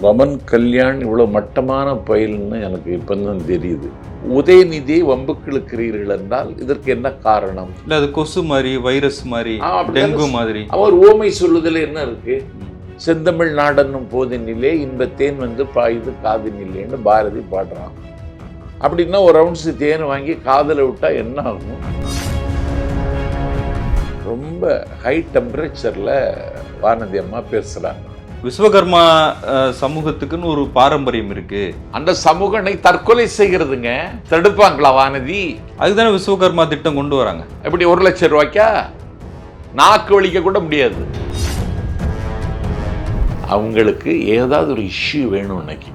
வமன் கல்யாண் இவ்வளோ மட்டமான பயல்னு எனக்கு இப்போ தான் தெரியுது. உதயநிதியை வம்புக்கு இழுக்கிறீர்கள் என்றால் இதற்கு என்ன காரணம்? இல்ல அது கொசு மாதிரி வைரஸ் மாதிரி டெங்கு மாதிரி. அவர் ஓமை சொல்லுதல் என்ன இருக்கு? செந்தமிழ் நாடனும் போதினிலே இன்பத்தேன் வந்து பாயுது காதினில்லேன்னு பாரதி பாடுறான். அப்படின்னா ஒரு ரவுண்ட்ஸ் தேன் வாங்கி காதில் விட்டா என்ன ஆகும்? ரொம்ப ஹை டெம்பரேச்சரில் வானதி அம்மா பேசுகிறாங்க விஸ்வகர்மா சமூகத்துக்குன்னு ஒரு பாரம்பரியம் இருக்கு. அந்த சமூகனை தற்கொலை செய்கிறதுங்க தடுப்பாங்களா வானதி? அதுதானே விஸ்வகர்மா திட்டம் கொண்டு வராங்க. எப்படி ஒரு லட்சம் ரூபாய்க்கா? நாக்கு வலிக்க கூட முடியாது. அவங்களுக்கு ஏதாவது ஒரு இஷ்யூ வேணும் இன்னைக்கு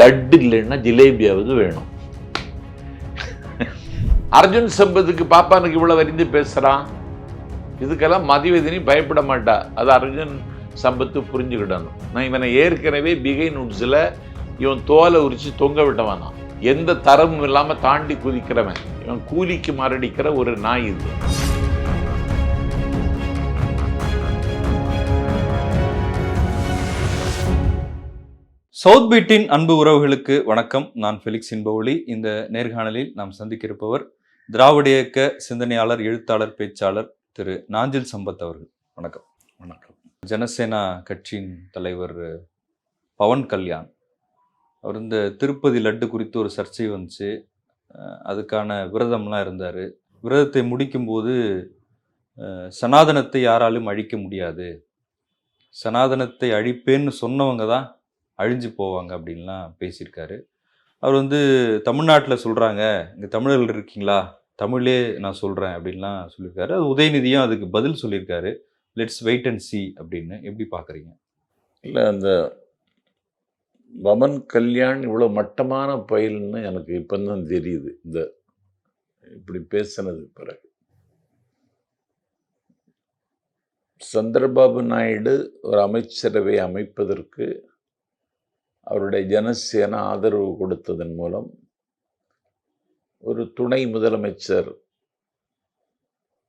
லட்டு இல்லைன்னா ஜிலேபியாவது வேணும். அர்ஜுன் சம்பத்துக்கு பாப்பானுக்கு இவ்வளவு வரிந்து பேசுறான். இதுக்கெல்லாம் மதிவதினி பயப்பட மாட்டா. அது அர்ஜுன் சம்பத்து புரிஞ்சுக்கிடணும். நான் இவனை ஏற்கனவே பிகை நுட்ஸில் இவன் தோலை உரிச்சு தொங்க விட்டவனாம் எந்த தரமும் இல்லாமல் தாண்டி குதிக்கிறவன். இவன் கூலிக்கு மாரடிக்கிற ஒரு நாய் இது. சவுத் பீட்டின் அன்பு உறவுகளுக்கு வணக்கம். நான் ஃபெலிக்ஸ் இன்பவுலி இந்த நேர்காணலில் நாம் சந்திக்க இருப்பவர் திராவிட இயக்க சிந்தனையாளர் எழுத்தாளர் பேச்சாளர் திரு நாஞ்சில் சம்பத் அவர்கள். வணக்கம். ஜனசேனா கட்சியின் தலைவர் பவன் கல்யாண். அவர் இந்த திருப்பதி லட்டு குறித்து ஒரு சர்ச்சை வந்துச்சு. அதுக்கான விரதம்லாம் இருந்தார். விரதத்தை முடிக்கும்போது சனாதனத்தை யாராலும் அழிக்க முடியாது. சனாதனத்தை அழிப்பேன்னு சொன்னவங்க தான் அழிஞ்சு போவாங்க அப்படின்லாம் பேசியிருக்காரு. அவர் வந்து தமிழ்நாட்டில் சொல்கிறாங்க இங்கே தமிழர்கள் இருக்கீங்களா? தமிழே நான் சொல்கிறேன் அப்படின்லாம் சொல்லியிருக்காரு. அது உதயநிதியும் அதுக்கு பதில் சொல்லியிருக்காரு. லெட்ஸ் வெயிட் அண்ட் சி அப்படின்னு எப்படி பார்க்குறீங்க? இல்லை அந்த வமன் கல்யாண் இவ்வளோ மட்டமான பயில்னு எனக்கு இப்போ தான் தெரியுது. இந்த இப்படி பேசினது பிறகு. சந்திரபாபு நாயுடு ஒரு அமைச்சரவை அமைப்பதற்கு அவருடைய ஜனசேனா ஆதரவு கொடுத்ததன் மூலம் ஒரு துணை முதலமைச்சர்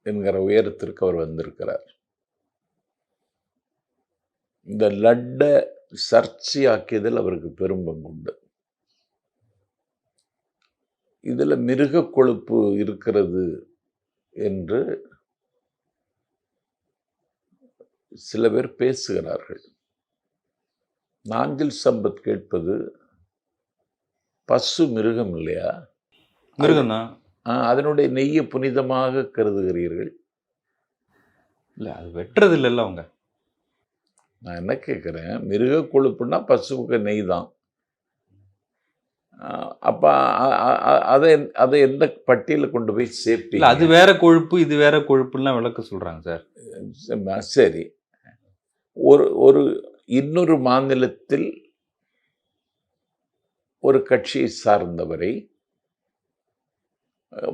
என்கிற உயரத்திற்கு அவர் வந்திருக்கிறார். இந்த லட்டை சர்ச்சையாக்கியதில் அவருக்கு பெரும் பங்குண்டு இதில் மிருக கொழுப்பு இருக்கிறது என்று சில பேர் பேசுகிறார்கள். நாஞ்சில் சம்பத் கேட்பது பசு மிருகம் இல்லையா? மிருகம் தான் அதனுடைய நெய்யை புனிதமாக கருதுகிறீர்கள். இல்லை அது வெட்டுறது இல்லைல்ல அவங்க. நான் என்ன கேட்குறேன்? மிருக கொழுப்புன்னா பசுவுக்கு நெய் தான். அப்போ அதை அதை எந்த பட்டியலில் கொண்டு போய் சேர்ப்பீங்க? அது வேற கொழுப்பு இது வேற கொழுப்புலாம் விளக்க சொல்கிறாங்க சார். சரி, ஒரு ஒரு இன்னொரு மாநிலத்தில் ஒரு கட்சியை சார்ந்தவரை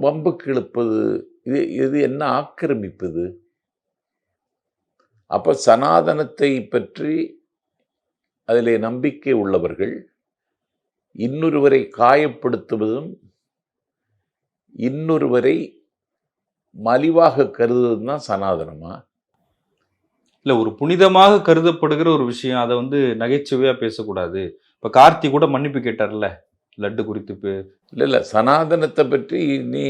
வம்புக்கு இழுப்பது இது இது என்ன ஆக்கிரமிப்பது அப்போ சனாதனத்தை பற்றி அதிலே நம்பிக்கை உள்ளவர்கள் இன்னொருவரை காயப்படுத்துவதும் இன்னொருவரை மலிவாக கருதுவதும் தான் சனாதனமா? இல்லை ஒரு புனிதமாக கருதப்படுகிற ஒரு விஷயம் அதை வந்து நகைச்சுவையாக பேசக்கூடாது. இப்போ கார்த்தி கூட மன்னிப்பு கேட்டார்ல லட்டு குறித்து இல்லை இல்லை சனாதனத்தை பற்றி நீ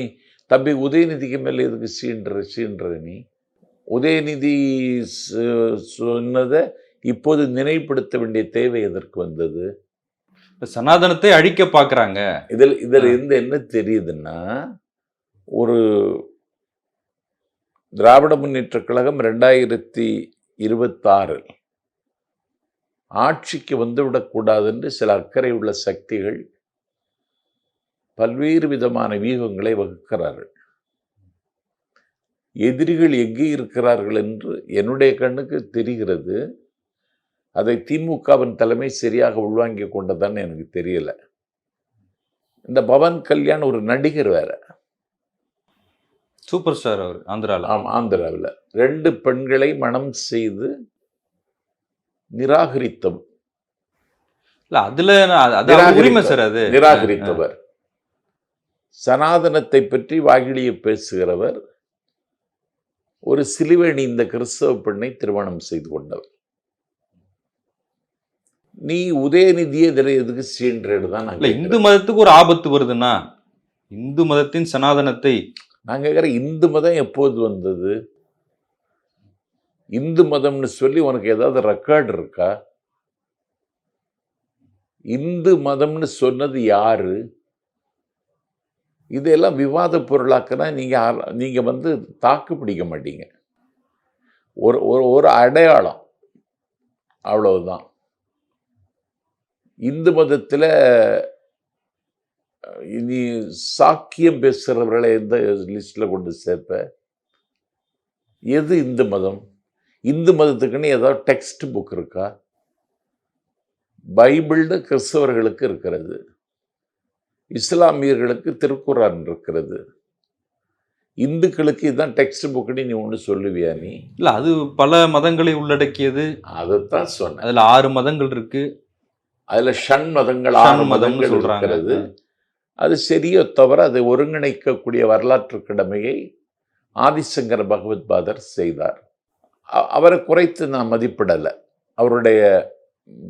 தம்பி உதயநிதிக்கு மேலே எதுக்கு சீன்ற சீன்ற நீ? உதயநிதி சொன்னதை இப்போது நினைவுபடுத்த வேண்டிய தேவை எதற்கு வந்தது? சனாதனத்தை அழிக்க பார்க்குறாங்க. இதில் இதில். இருந்து என்ன தெரியுதுன்னா ஒரு திராவிட முன்னேற்ற கழகம் ரெண்டாயிரத்தி இருபத்தாறில் ஆட்சிக்கு வந்துவிடக்கூடாது என்று சில அக்கறை உள்ள சக்திகள் பல்வேறு விதமான வியூகங்களை வகுக்கிறார்கள். எதிரிகள் எங்கே இருக்கிறார்கள் என்று என்னுடைய கண்ணுக்கு தெரிகிறது. அதை திமுகவின் தலைமை சரியாக உள்வாங்கிக் கொண்டதான்னு எனக்கு தெரியல. இந்த பவன் கல்யாண் ஒரு நடிகர் வேற. சூப்பர் ஸ்டார் அவர் ஆந்திரால. ஆம் ஆந்திராவில். ரெண்டு பெண்களை மணம் செய்து நிராகரித்த இல்ல அதுல உரிமை சார் அது. நிராகரித்தவர். சனாதனத்தை பற்றி வாகிலிய பேசுகிறவர் ஒரு சிலுவை இந்த கிறிஸ்தவ பெண்ணை திருமணம் செய்து கொண்டவர். நீ உதயநிதியை இதில் எதுக்கு சீன்றேன்னு தான் இல்ல இந்து. மதத்துக்கு ஒரு ஆபத்து வருதுன்னா இந்து மதத்தின் சனாதனத்தை நான் கேட்குறேன் இந்து மதம் எப்போது வந்தது? இந்து மதம்னு சொல்லி உனக்கு ஏதாவது ரெக்கார்டு இருக்கா? இந்து மதம்னு சொன்னது யாரு? இதெல்லாம் விவாத பொருளாக்குனா நீங்கள் நீங்கள் வந்து தாக்கு பிடிக்க மாட்டீங்க. ஒரு ஒரு ஒரு அடையாளம். அவ்வளவுதான். இந்து மதத்தில் நீ சாக்கியம் பேசுகிறவர்களை எந்த லிஸ்ட்டில் கொண்டு சேர்ப்ப? எது இந்து மதம்? இந்து மதத்துக்குன்னு ஏதாவது டெக்ஸ்ட் புக் இருக்கா? பைபிள்னு கிறிஸ்தவர்களுக்கு இருக்கிறது. இஸ்லாமியர்களுக்கு திருக்குரான் இருக்கிறது. இந்துக்களுக்கு இதுதான் டெக்ஸ்ட் புக்குன்னு நீ ஒன்று சொல்லுவியா நீ? இல்ல அது பல மதங்களை உள்ளடக்கியது. அதைத்தான் சொன்னேன் அதுல ஆறு மதங்கள் இருக்கு. அதுல ஷண் மதங்கள் ஆறு மதங்கள். இருக்கிறது. அது சரியோ தவிர அதை ஒருங்கிணைக்கக்கூடிய வரலாற்று கடமையை ஆதிசங்கர பகவத் பாதர் செய்தார் அவரை குறைத்து நான் மதிப்பிடலை. அவருடைய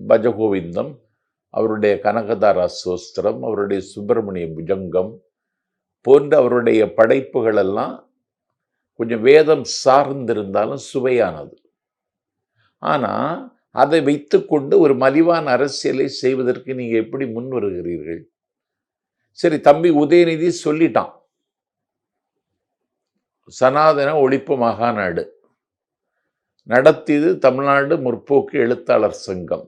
பஜகோவிந்தம் அவருடைய கனகதார சோஸ்திரம் அவருடைய சுப்பிரமணிய புஜங்கம் போன்ற அவருடைய படைப்புகளெல்லாம் கொஞ்சம் வேதம் சார்ந்திருந்தாலும் சுவையானது. ஆனால் அதை வைத்துக்கொண்டு ஒரு மலிவான அரசியலை செய்வதற்கு நீங்கள் எப்படி முன் வருகிறீர்கள்? சரி தம்பி உதயநிதி சொல்லிட்டான். சனாதன ஒழிப்பு மகாநாடு. நடத்தியது தமிழ்நாடு முற்போக்கு எழுத்தாளர் சங்கம்.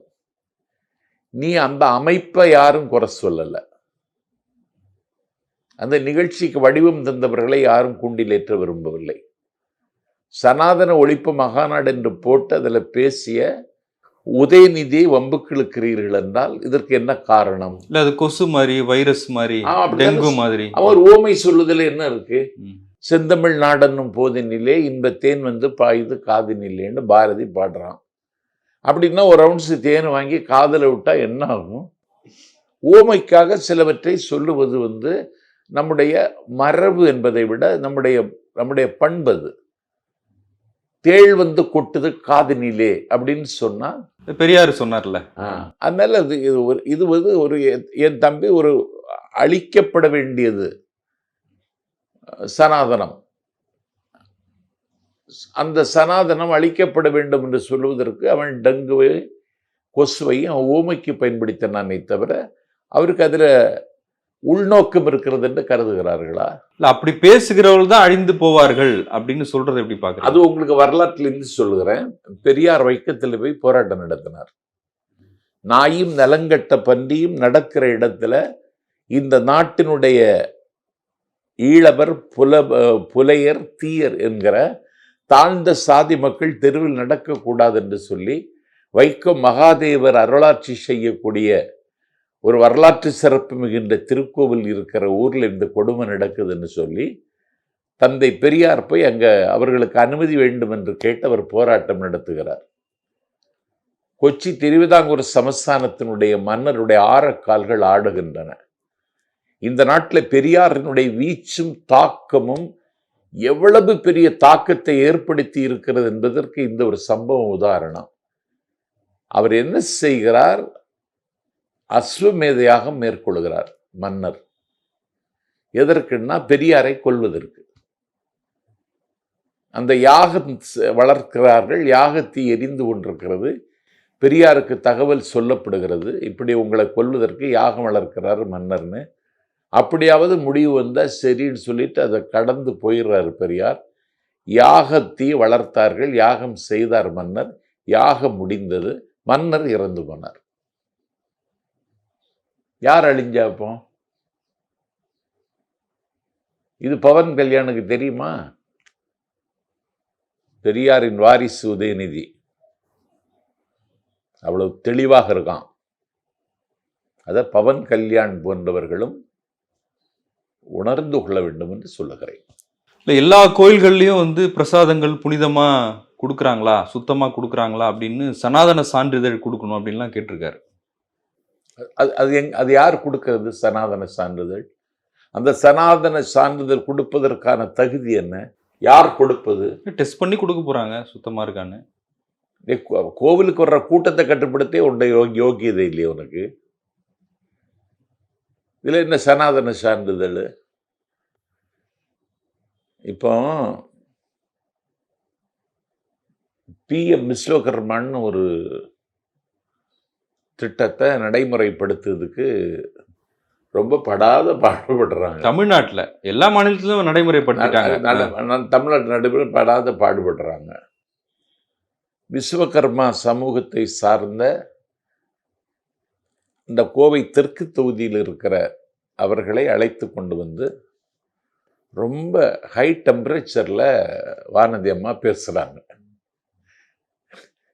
நீ அந்த அமைப்பை யாரும் குறை சொல்லலை. அந்த நிகழ்ச்சிக்கு வடிவம் தந்தவர்களை யாரும் கூண்டிலேற்ற விரும்பவில்லை. சனாதன ஒழிப்பு மகாநாடு என்று போட்டு அதில் பேசிய உதயநிதியை வம்புக்கிழுக்கிறீர்கள் என்றால் இதற்கு என்ன காரணம்? இல்ல அது கொசு மாதிரி வைரஸ் மாதிரி டெங்கு மாதிரி. அவர் ஓமை சொல்லுதல் என்ன இருக்கு. செந்தமிழ் நாடன்னும் போதினிலே இன்ப தேன் வந்து பாயுது காதினில்லேன்னு பாரதி பாடுறான். அப்படின்னா ஒரு ரவுண்ட்ஸ் தேன் வாங்கி காதில் விட்டா என்ன ஆகும்? ஓமைக்காக சிலவற்றை சொல்லுவது வந்து நம்முடைய மரபு என்பதை விட நம்முடைய நம்முடைய பண்பது தேள் வந்து கொட்டுது காதினிலே அப்படின்னு சொன்னா? பெரியார் சொன்னார்ல. அதனால அது இது ஒரு இது வந்து ஒரு என்- தம்பி ஒரு அழிக்கப்பட வேண்டியது. சனாதனம். அந்த சனாதனம் அழிக்கப்பட வேண்டும் என்று சொல்லுவதற்கு அவன் டங்குவை கொசுவையும் அவன் ஊமைக்கு பயன்படுத்தினானே தவிர அவருக்கு அதில் உள்நோக்கம் இருக்கிறது என்று கருதுகிறார்களா? இல்ல அப்படி பேசுகிறவர்கள் தான் அழிந்து போவார்கள் அப்படின்னு சொல்றது எப்படி பாக்குறீங்க அது உங்களுக்கு வரலாற்றிலிருந்து சொல்லுகிறேன். பெரியார் வைக்கத்தில் போய் போராட்டம் நடத்தினார். நாயும் நலங்கட்ட பன்றியும் நடக்கிற இடத்துல இந்த நாட்டினுடைய ஈழவர் புல புலையர் தீயர் என்கிற தாழ்ந்த சாதி மக்கள் தெருவில் நடக்கக்கூடாது என்று சொல்லி வைக்கம் மகாதேவர் அருளாட்சி செய்யக்கூடிய ஒரு வரலாற்று சிறப்பு மிகுந்த திருக்கோவில் இருக்கிற ஊரில் இந்த கொடுமை நடக்குதுன்னு சொல்லி தந்தை பெரியார் போய் அங்கே அவர்களுக்கு அனுமதி வேண்டும் என்று கேட்டு அவர் போராட்டம் நடத்துகிறார். கொச்சி திருவிதாங்கூர் சமஸ்தானத்தினுடைய மன்னருடைய ஆரக்கால்கள் ஆடுகின்றன. இந்த நாட்டில் பெரியாரினுடைய வீச்சும் தாக்கமும் எவ்வளவு பெரிய தாக்கத்தை ஏற்படுத்தி இருக்கிறது என்பதற்கு இந்த ஒரு சம்பவம் உதாரணம். அவர் என்ன செய்கிறார்? அஸ்வமேதையாக மேற்கொள்கிறார் மன்னர். எதற்குன்னா பெரியாரை கொல்வதற்கு. அந்த யாகம் வளர்க்கிறார்கள் யாகத்தை எரிந்து கொண்டிருக்கிறது. பெரியாருக்கு தகவல் சொல்லப்படுகிறது. இப்படி உங்களை கொல்வதற்கு யாகம் வளர்க்கிறார் மன்னர்னு. அப்படியாவது முடிவு வந்தால் சரின்னு சொல்லிட்டு அதை கடந்து போயிடுறாரு பெரியார். யாகத்தை வளர்த்தார்கள் யாகம் செய்தார் மன்னர். யாகம் முடிந்தது மன்னர் இறந்து போனார். யார் அழிஞ்சா அப்போ? இது பவன் கல்யாணுக்கு தெரியுமா? பெரியாரின் வாரிசு உதயநிதி. அவ்வளவு தெளிவாக இருக்கான். அதை பவன் கல்யாண் போன்றவர்களும் உணர்ந்து கொள்ள வேண்டும் என்று சொல்லுகிறேன். இல்ல எல்லா கோயில்கள்லயும் வந்து பிரசாதங்கள் புனிதமா கொடுக்குறாங்களா? சுத்தமா கொடுக்குறாங்களா? அப்படின்னு சனாதன சான்றிதழ் கொடுக்கணும் அப்படின்லாம் கேட்டிருக்காரு. அது அது எங் அது யார் கொடுக்கிறது சனாதன சான்றிதழ்? அந்த சனாதன சான்றிதழ் கொடுப்பதற்கான தகுதி என்ன? யார் கொடுப்பது? டெஸ்ட் பண்ணி கொடுக்க போறாங்க சுத்தமா இருக்கான்னு. கோவிலுக்கு வர்ற கூட்டத்தை கட்டுப்படுத்தே உன்னை யோகி யோகியதை இல்லையா உனக்கு. இதுல என்ன சனாதன சான்றிதழ்? இப்போ பிஎம் விஸ்வகர்மான்னு ஒரு திட்டத்தை நடைமுறைப்படுத்துறதுக்கு ரொம்ப படாத பாடுபடுறாங்க. தமிழ்நாட்டுல. எல்லா மாநிலத்திலும் நடைமுறைப்படுத்திட்டாங்க. நட- நட- தமிழ்நாட்டு நடுவில் படாத பாடுபடுறாங்க. விஸ்வகர்மா சமூகத்தை சார்ந்த இந்த கோவை தெற்கு தொகுதியில் இருக்கிற அவர்களை அழைத்து கொண்டு வந்து ரொம்ப ஹை டெம்பரேச்சரில் வானதி அம்மா பேசுகிறாங்க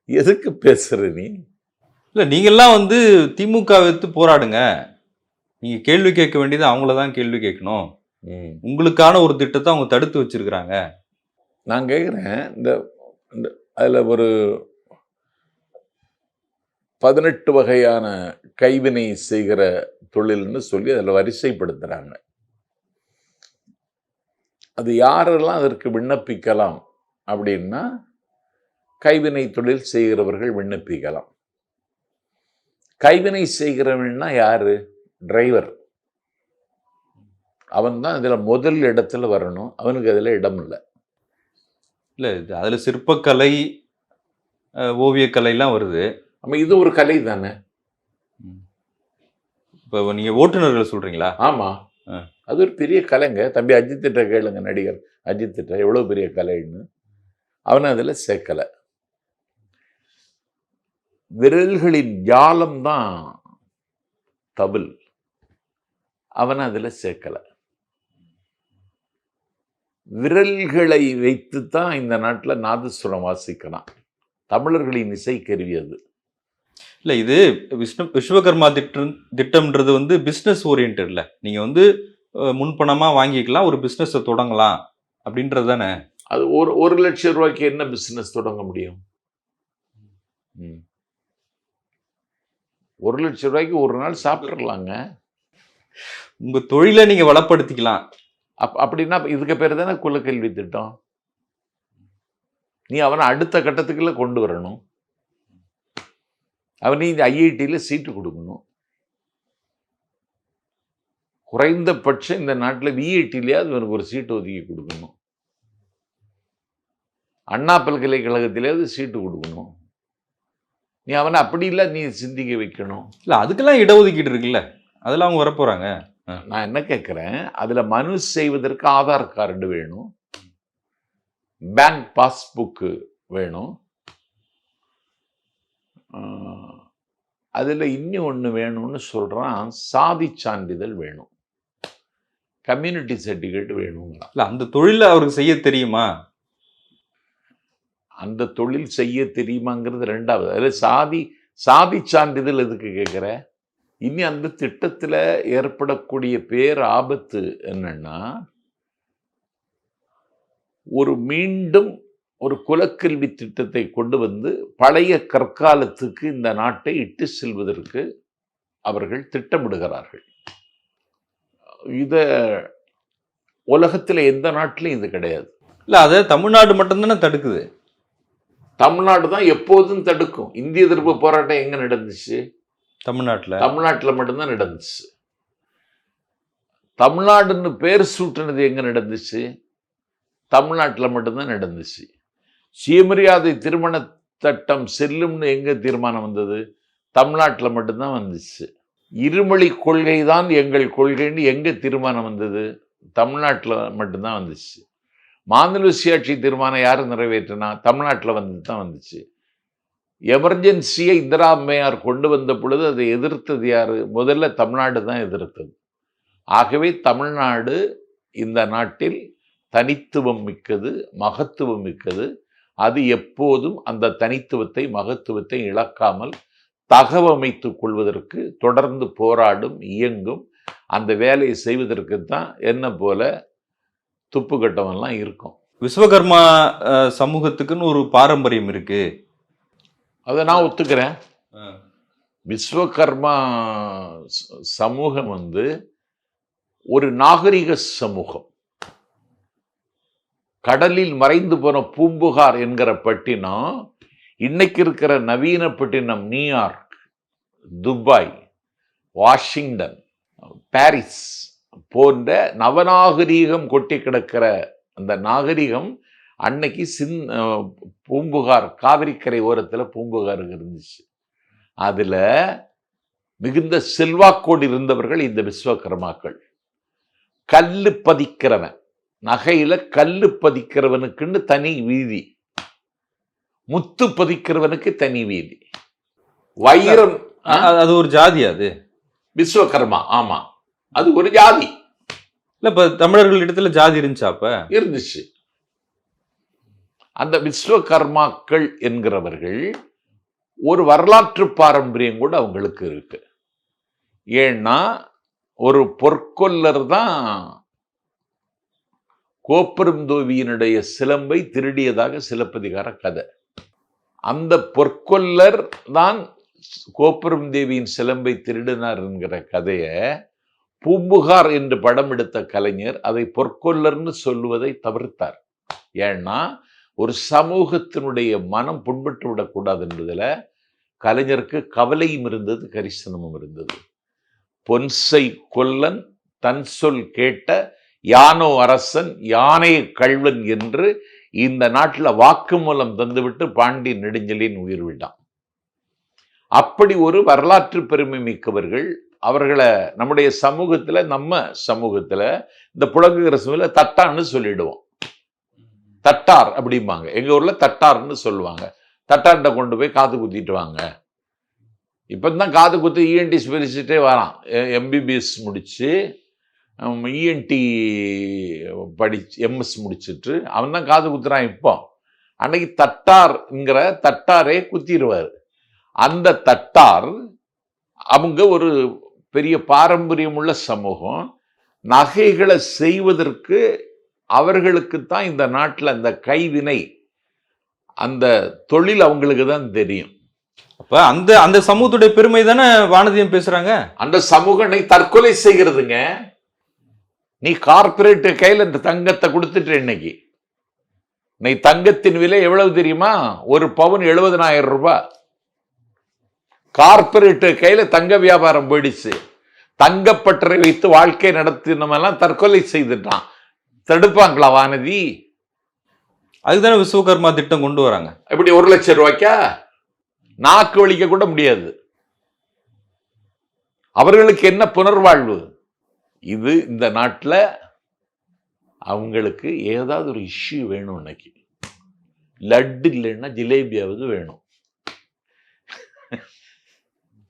எதுக்கு பேசுற நீ? இல்ல நீங்கெல்லாம் வந்து திமுக வைத்து போராடுங்க. நீங்க கேள்வி கேட்க வேண்டியது அவங்கள தான் கேள்வி கேட்கணும். உங்களுக்கான ஒரு திட்டத்தை அவங்க தடுத்து வச்சிருக்கிறாங்க. நான் கேட்குறேன் இந்த அதில் ஒரு பதினெட்டு வகையான கைவினை செய்கிற தொழில்னு சொல்லி அதில் வரிசைப்படுத்துகிறாங்க அது யாரெல்லாம் அதற்கு விண்ணப்பிக்கலாம் அப்படின்னா கைவினை தொழில் செய்கிறவர்கள் விண்ணப்பிக்கலாம். கைவினை செய்கிறவன்னா யாரு? டிரைவர். அவன் தான் இதில் முதல் இடத்துல வரணும். அவனுக்கு அதில் இடம் இல்லை. இல்லை இது சிற்பக்கலை ஓவியக்கலைலாம் வருது. நம்ம இது ஒரு கலை தானே. இப்போ நீங்க ஓட்டுநர்கள் சொல்றீங்களா? ஆமா. ஆ. அது ஒரு பெரிய கலைங்க. தம்பி அஜித்திட்ட கேளுங்க நடிகர். அஜித்திட்ட எவ்வளவு பெரிய கலைன்னு. அவனை அதுல சேர்க்கல. விரல்களின் ஜாலம் தான் தபில் அவனை அதுல சேர்க்கல. விரல்களை வைத்து தான் இந்த நாட்டில் நாதஸ்வரம் வாசிக்கலாம். தமிழர்களின் இசைக்கருவி அது. இல்ல இது விஷ்ணு விஸ்வகர்மா திட்டம் திட்டம்ன்றது வந்து பிசினஸ் ஓரியன்டட்ல நீங்க வந்து அஹ், முன்பணமா வாங்கிக்கலாம் ஒரு பிசினஸை தொடங்கலாம் அப்படின்றது தானே? அது ஒரு ஒரு லட்சம் ரூபாய்க்கு என்ன பிசினஸ் தொடங்க முடியும். ஒரு லட்சம் ரூபாய்க்கு ஒரு நாள் சாப்பிட்றலாங்க உங்க தொழிலை நீங்க வளப்படுத்திக்கலாம். அப் அப்படின்னா இதுக்கு பேர் தானே குலக்கல்வி திட்டம். நீ அவனை அடுத்த கட்டத்துக்குள்ள கொண்டு வரணும். அவனி இந்த ஐஐடியில் சீட்டு கொடுக்கணும். குறைந்தபட்சம் இந்த நாட்டில் விஐடியிலேயாவது இவனுக்கு ஒரு சீட்டு ஒதுக்கி கொடுக்கணும். அண்ணா பல்கலைக்கழகத்திலேயாவது சீட்டு கொடுக்கணும். நீ அவனை அப்படி இல்லை நீ சிந்திக்க வைக்கணும். இல்ல அதுக்கெல்லாம் இடஒதுக்கீடு இருக்குல்ல? அதெல்லாம் அவங்க வரப்போறாங்க. நான் என்ன கேட்குறேன் அதில் மனு செய்வதற்கு ஆதார் கார்டு வேணும். பேங்க் பாஸ்புக்கு வேணும். அதில் இன்னும் ஒன்று வேணும்னு சொல்கிறான் சாதி சான்றிதழ் வேணும். கம்யூனிட்டி சர்டிஃபிகேட் வேணுங்கிறான் இல்ல அந்த தொழிலை அவருக்கு செய்ய தெரியுமா? அந்த தொழில் செய்ய தெரியுமாங்கிறது ரெண்டாவது. அதில் சாதி சாதி சான்றிதழ் எதுக்கு கேட்குற இனி அந்த திட்டத்தில் ஏற்படக்கூடிய பேர் ஆபத்து என்னன்னா ஒரு மீண்டும் ஒரு குலக்கல்வி திட்டத்தை கொண்டு வந்து பழைய கற்காலத்துக்கு இந்த நாட்டை இட்டு செல்வதற்கு அவர்கள் திட்டமிடுகிறார்கள். இத உலகத்தில் எந்த நாட்டிலும் இது கிடையாது. இல்ல அதை தமிழ்நாடு மட்டும்தானே தடுக்குது? தமிழ்நாடு தான் எப்போதும் தடுக்கும். இந்திய எதிர்ப்பு போராட்டம் எங்க நடந்துச்சு? தமிழ்நாட்டுல. தமிழ்நாட்டில் மட்டும்தான் நடந்துச்சு. தமிழ்நாடுன்னு பேர் சூட்டினது எங்க நடந்துச்சு? தமிழ்நாட்டில் மட்டும்தான் நடந்துச்சு. சுயமரியாதை திருமண சட்டம் செல்லும்னு எங்கே தீர்மானம் வந்தது? தமிழ்நாட்டில் மட்டும்தான் வந்துச்சு. இருமொழி கொள்கை தான் எங்கள் கொள்கைன்னு எங்கே தீர்மானம் வந்தது? தமிழ்நாட்டில் மட்டும்தான் வந்துச்சு. மாநில சுயாட்சி தீர்மானம் யார் நிறைவேற்றினா தமிழ்நாட்டில் வந்து தான் வந்துச்சு. எமர்ஜென்சியை இந்திரா அம்மையார் கொண்டு வந்த பொழுது அதை எதிர்த்தது யார்? முதல்ல தமிழ்நாடு தான் எதிர்த்தது. ஆகவே தமிழ்நாடு இந்த நாட்டில் தனித்துவம் மிக்கது மகத்துவம் மிக்கது. அது எப்போதும் அந்த தனித்துவத்தை மகத்துவத்தை இழக்காமல் தகவமைத்துக் கொள்வதற்கு தொடர்ந்து போராடும் இயங்கும் அந்த வேலையை செய்வதற்கு தான் என்ன போல துப்பு கட்டவன்லாம் இருக்கும். விஸ்வகர்மா சமூகத்துக்குன்னு ஒரு பாரம்பரியம் இருக்கு. அதை நான் ஒத்துக்கிறேன். விஸ்வகர்மா சமூகம் வந்து ஒரு நாகரிக சமூகம். கடலில் மறைந்து போன பூம்புகார் என்கிற பட்டினம் இன்னைக்கு இருக்கிற நவீனப்பட்டினம் New York Dubai Washington Paris போன்ற நவநாகரீகம் கொட்டி கிடக்கிற அந்த நாகரிகம் அன்னைக்கு சின் பூம்புகார் காவிரிக்கரை ஓரத்தில் பூம்புகார் இருந்துச்சு. அதில் மிகுந்த செல்வாக்கோடு இருந்தவர்கள் இந்த விஸ்வகர்மாக்கள். கல்லு பதிக்கிறவன். நகையில கல்லு பதிக்கிறவனுக்குன்னு தனி வீதி. முத்து பதிக்கிறவனுக்கு தனி வீதி. வைரம் அது ஒரு ஜாதி அது. விஸ்வகர்மா ஆமா. அது ஒரு ஜாதி. இல்ல இப்ப தமிழர்கள் இடத்துல ஜாதி இருந்துச்சா அப்ப? இருந்துச்சு. அந்த விஸ்வகர்மாக்கள் என்கிறவர்கள் ஒரு வரலாற்று பாரம்பரியம் கூட அவங்களுக்கு இருக்கு. ஏன்னா ஒரு பொற்கொல்லர் தான் கோப்பெருந்தோவியினுடைய சிலம்பை திருடியதாக சிலப்பதிகார கதை. அந்த பொற்கொல்லர் தான் கோப்பெரும் தேவியின் சிலம்பை திருடினார் என்கிற கதையை பூம்புகார் என்று படம் எடுத்த கலைஞர் அதை பொற்கொல்லர்னு சொல்லுவதை தவிர்த்தார். ஏன்னா ஒரு சமூகத்தினுடைய மனம் புண்பட்டு விடக்கூடாது என்பதில் கலைஞருக்கு கவலையும் இருந்தது கரிசனமும் இருந்தது. பொன்சை கொல்லன் தன் சொல் கேட்ட யானோ அரசன் யானை கள்வன் என்று இந்த நாட்டில் வாக்குமூலம் தந்துவிட்டு பாண்டி நெடுஞ்சலின் உயிர் விட்டான். அப்படி ஒரு வரலாற்று பெருமை மிக்கவர்கள் அவர்களை நம்முடைய சமூகத்துல நம்ம சமூகத்துல இந்த புழங்குகிற சமூகத்தில் தட்டான்னு சொல்லிடுவோம். தட்டார் அப்படிம்பாங்க. எங்க ஊர்ல தட்டார்னு சொல்லுவாங்க. தட்டார்கிட்ட கொண்டு போய் காது குத்திட்டு வாங்க. இப்பதான் காது குத்து இஎன்டி ஸ்பெஷலிஸ்டே வரான். எம்பிபிஎஸ் முடிச்சு இஎன்டி படிச்சு எம்எஸ் முடிச்சிட்டு அவன் தான் காது குத்துறான் இப்போ. அன்னைக்கு தட்டார்ங்கிற தட்டாரே குத்திடுவார் அந்த தட்டார் அவங்க ஒரு பெரிய பாரம்பரியமுள்ள சமூகம். நகைகளை செய்வதற்கு அவர்களுக்கு தான் இந்த நாட்டில் அந்த கைவினை அந்த தொழில் அவங்களுக்கு தான் தெரியும். அப்ப அந்த அந்த சமூகத்துடைய பெருமை தானே வானதியம் பேசுறாங்க? அந்த சமூகம் இன்னைக்கு தற்கொலை செய்கிறதுங்க. நீ கார்ப்பரேட் கையில் இந்த தங்கத்தை கொடுத்துட்டு இன்னைக்கு. இன்னைக்கு தங்கத்தின் விலை எவ்வளவு தெரியுமா? ஒரு பவுன் எழுபதனாயிரம் ரூபாய். கார்ப்பரேட் கையில தங்க வியாபாரம் போயிடுச்சு. தங்கப்பட்டறை வைத்து வாழ்க்கை நடத்தினமெல்லாம் தற்கொலை செய்துட்டான். தடுப்பாங்களா வானதி? அதுதானே விஸ்வகர்மா திட்டம் கொண்டு வராங்க. இப்படி ஒரு லட்சம் ரூபாய்க்கா? நாக்கு வலிக்க கூட முடியாது. அவர்களுக்கு என்ன புனர்வாழ்வு? இது இந்த நாட்டில் அவங்களுக்கு ஏதாவது ஒரு இஷ்யூ வேணும் இன்னைக்கு லட்டு இல்லைன்னா ஜிலேபியாவது வேணும்.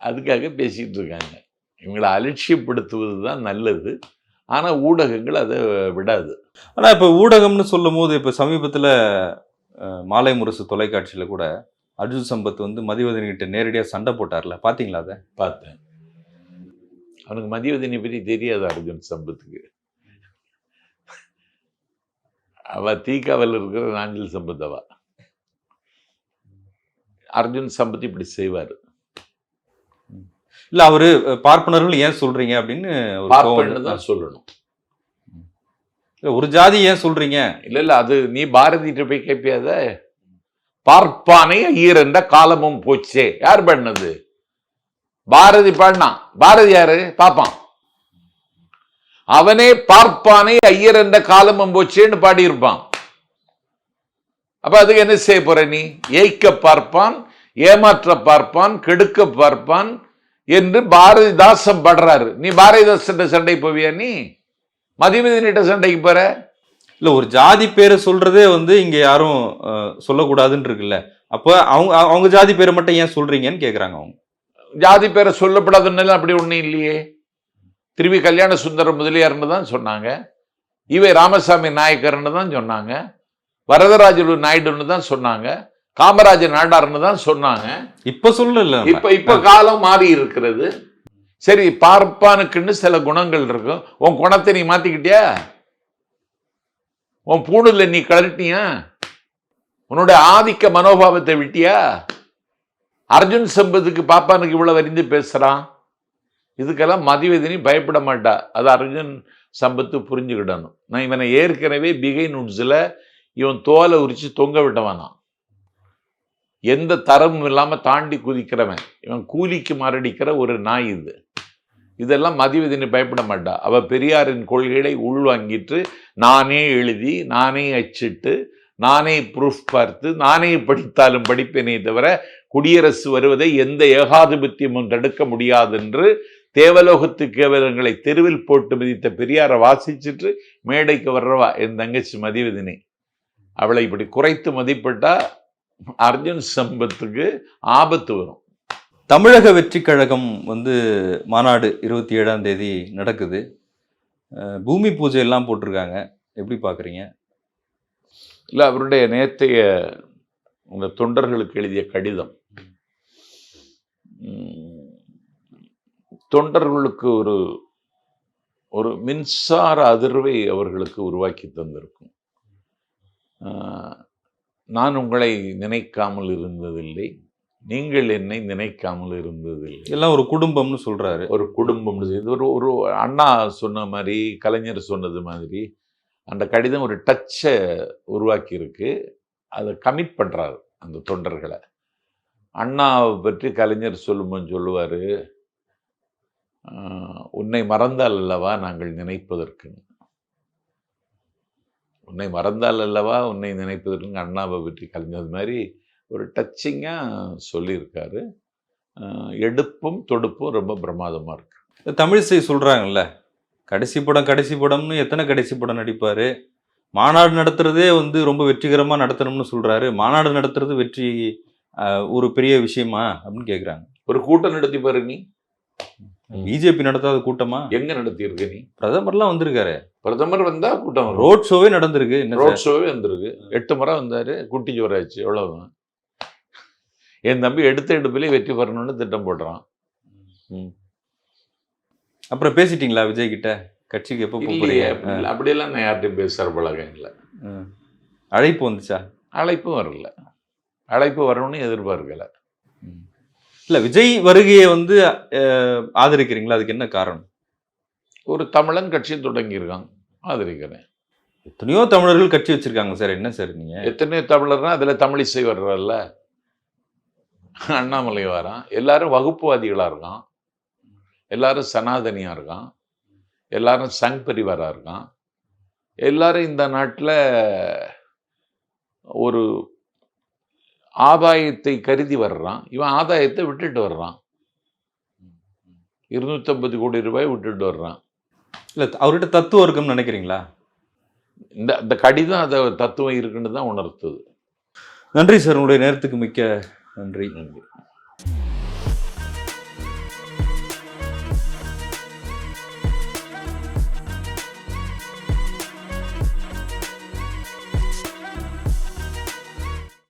அதுக்காக பேசிட்டு இருக்காங்க. இவங்களை அலட்சியப்படுத்துவது தான் நல்லது. ஆனால் ஊடகங்கள் அதை விடாது. ஆனா இப்ப ஊடகம்னு சொல்லும் போது இப்ப சமீபத்துல மாலை முரசு தொலைக்காட்சியில கூட அர்ஜுன் சம்பத் வந்து மதிவதனி கிட்ட நேரடியா சண்டை போட்டார்ல. பாத்தீங்களா அத? பார்த்தேன். அவனுக்கு மதியவதனி பற்றி தெரியாது அர்ஜுன் சம்பத்துக்கு. அவ தீக்காவில் இருக்கிற நாஞ்சில் சம்பத் அவ. அர்ஜுன் சம்பத் இப்படி செய்வார். இல்ல அவரு பார்ப்பனர்கள் ஏன் சொல்றீங்க அப்படின்னு பார்ப்பன்னு தான் சொல்லணும். இல்ல, ஒரு ஜாதி ஏன் சொல்றீங்க? இல்ல இல்ல அது நீ பாரதிட்ட போய் கேட்பியாத பார்ப்பானை ஈரண்ட காலமும் போச்சே. யார் பண்ணது? பாரதி பாடினான் பாரதி யாரு? பார்ப்பான் அவனே பார்ப்பானே ஐயர் என்ற காலமும் போச்சேன்னு பாடியிருப்பான். அப்ப அதுக்கு என்ன செய்ய போற நீ? ஏய்க்க பார்ப்பான் ஏமாற்ற பார்ப்பான் கெடுக்க பார்ப்பான் என்று பாரதிதாசன் பாடுறாரு. நீ பாரதிதாசன் சண்டை போவியா நீ? மதிமதினிட்ட சண்டைக்கு போற? இல்ல ஒரு ஜாதி பேரை சொல்றதே வந்து இங்க யாரும் சொல்லக்கூடாதுன்னு இருக்குல்ல. அப்ப அவங்க அவங்க ஜாதி பேரை மட்டும் ஏன் சொல்றீங்கன்னு கேக்குறாங்க அவங்க. ஜாதி பேரை சொல்லப்படாதுன்னு அப்படி ஒன்றும் இல்லையே. திருவி கல்யாண சுந்தர முதலியார்னு தான் சொன்னாங்க. இவை ராமசாமி நாயக்கர்னு தான் சொன்னாங்க. வரதராஜலு நாயுடுன்னு தான் சொன்னாங்க. காமராஜ நாடார்னு தான் சொன்னாங்க. இப்ப சொல்லல. இப்ப இப்ப காலம் மாறி இருக்கிறது. சரி பார்ப்பானுக்குன்னு சில குணங்கள் இருக்கும். உன் குணத்தை நீ மாத்திக்கிட்டியா? உன் பூணுல நீ கழட்டியா உன்னோட ஆதிக்க மனோபாவத்தை விட்டியா? அர்ஜுன் சம்பத்துக்கு பாப்பானுக்கு இவ்வளவு வரிந்து பேசுறான்? இதுக்கெல்லாம் மதிவதினி பயப்பட மாட்டா. அது அர்ஜுன் சம்பத்து புரிஞ்சுக்கிடணும். நான் இவனை ஏற்கனவே பிகை நுட்ஸில் இவன் தோலை உரிச்சு தொங்க விட்டவனான் எந்த தரமும் இல்லாம தாண்டி குதிக்கிறவன். இவன் கூலிக்கு மாரடிக்கிற ஒரு நாய் இது. இதெல்லாம் மதிவதினி பயப்பட மாட்டா. அவ பெரியாரின் கொள்கைகளை உள்வாங்கிட்டு நானே எழுதி நானே அச்சிட்டு நானே ப்ரூஃப் பார்த்து நானே படித்தாலும் படிப்பேனே தவிர குடியரசு வருவதை எந்த ஏகாதிபத்தியமும் தடுக்க முடியாது என்று தேவலோகத்து கேவலங்களை தெருவில் போட்டு மிதித்த பெரியாரை வாசிச்சுட்டு மேடைக்கு வர்றவா என் தங்கச்சி மதிவதினி. அவளை இப்படி குறைத்து மதிப்பிட்டா அர்ஜுன் சம்பத்துக்கு ஆபத்து வரும். தமிழக வெற்றி கழகம் வந்து மாநாடு இருபத்தி ஏழாம் தேதி நடக்குது. பூமி பூஜை எல்லாம் போட்டிருக்காங்க. எப்படி பார்க்குறீங்க? இல்லை அவருடைய நேற்றைய உங்க தொண்டர்களுக்கு எழுதிய கடிதம். தொண்டர்களுக்கு ஒரு ஒரு மின்சார அதிர்வை அவர்களுக்கு உருவாக்கி தந்திருக்கும். நான் உங்களை நினைக்காமல் இருந்ததில்லை. நீங்கள் என்னை நினைக்காமல் இருந்ததில்லை. எல்லாம் ஒரு குடும்பம்னு சொல்றாரு. ஒரு குடும்பம். இது ஒரு ஒரு அண்ணா சொன்ன மாதிரி கலைஞர் சொன்னது மாதிரி அந்த கடிதம் ஒரு டச்சை உருவாக்கி இருக்கு அதை கமிட் பண்றாரு அந்த தொண்டர்களை. அண்ணாவை பற்றி கலைஞர் சொல்லும்போது சொல்லுவார் உன்னை மறந்தால் அல்லவா நாங்கள் நினைப்பதற்குன்னு உன்னை மறந்தால் அல்லவா உன்னை நினைப்பதற்கு? அண்ணாவை பற்றி கலைஞர் மாதிரி ஒரு டச்சிங்காக சொல்லியிருக்காரு. எடுப்பும் தொடுப்பும் ரொம்ப பிரமாதமாக இருக்கு. தமிழிசை சொல்கிறாங்கல்ல கடைசி படம் கடைசி படம்னு எத்தனை கடைசி படம் நடிப்பார்? மாநாடு நடத்துறதே வந்து ரொம்ப வெற்றிகரமாக நடத்தணும்னு சொல்கிறாரு மாநாடு நடத்துறது வெற்றி ஒரு பெரிய விஷயமா அப்படின்னு கேக்குறாங்க. ஒரு கூட்டம் நடத்தி பாரு நீ. பிஜேபி நடத்தாத கூட்டமா? எங்க நடத்தியிருக்க நீ? பிரதமர்லாம் வந்திருக்காரு. பிரதமர் வந்தா கூட்டம் ரோட் ஷோவே நடந்திருக்கு? ரோட் ஷோவே வந்திருக்கு. எட்டு முறை வந்தாரு. குட்டி ஜோராச்சு எவ்வளவு? என் தம்பி எடுத்த எடுப்பிலே வெற்றி பெறணும்னு திட்டம் போடுறான். அப்புறம் பேசிட்டீங்களா விஜய் கிட்ட? கட்சிக்கு எப்போ. அப்படியெல்லாம் நான் யார்கிட்டயும் பேசுற பழகம் இல்லை. அழைப்பு வந்துச்சா? அழைப்பும் வரல. அழைப்பு வரணும்னு எதிர்பார்க்கல. இல்ல விஜய் வருகையை வந்து ஆதரிக்கிறீங்களா? அதுக்கு என்ன காரணம்? ஒரு தமிழன் கட்சி தொடங்கியிருக்கான். ஆதரிக்கிறேன். எத்தனையோ தமிழர்கள் கட்சி வச்சிருக்காங்க சார். என்ன சார் நீங்க? எத்தனையோ தமிழர்னா அதில் தமிழிசை வர்றல்ல அண்ணாமலை வரான். எல்லாரும் வகுப்புவாதிகளாக இருக்கான். எல்லாரும் சனாதனியா இருக்கான். எல்லாரும் சங் பரிவாரா இருக்கான். எல்லாரும் இந்த நாட்டில் ஒரு ஆதாயத்தை கருதி வர்றான். இவன் ஆதாயத்தை விட்டுட்டு வர்றான். இருநூத்தம்பது கோடி ரூபாய் விட்டுட்டு வர்றான். இல்ல அவர்கிட்ட தத்துவ வர்க்கம் நினைக்கிறீங்களா? இந்த இந்த கடிதம் அதை தத்துவம் இருக்குன்னு தான் உணர்த்துது. நன்றி சார் உங்களுடைய நேரத்துக்கு மிக்க நன்றி. நன்றி.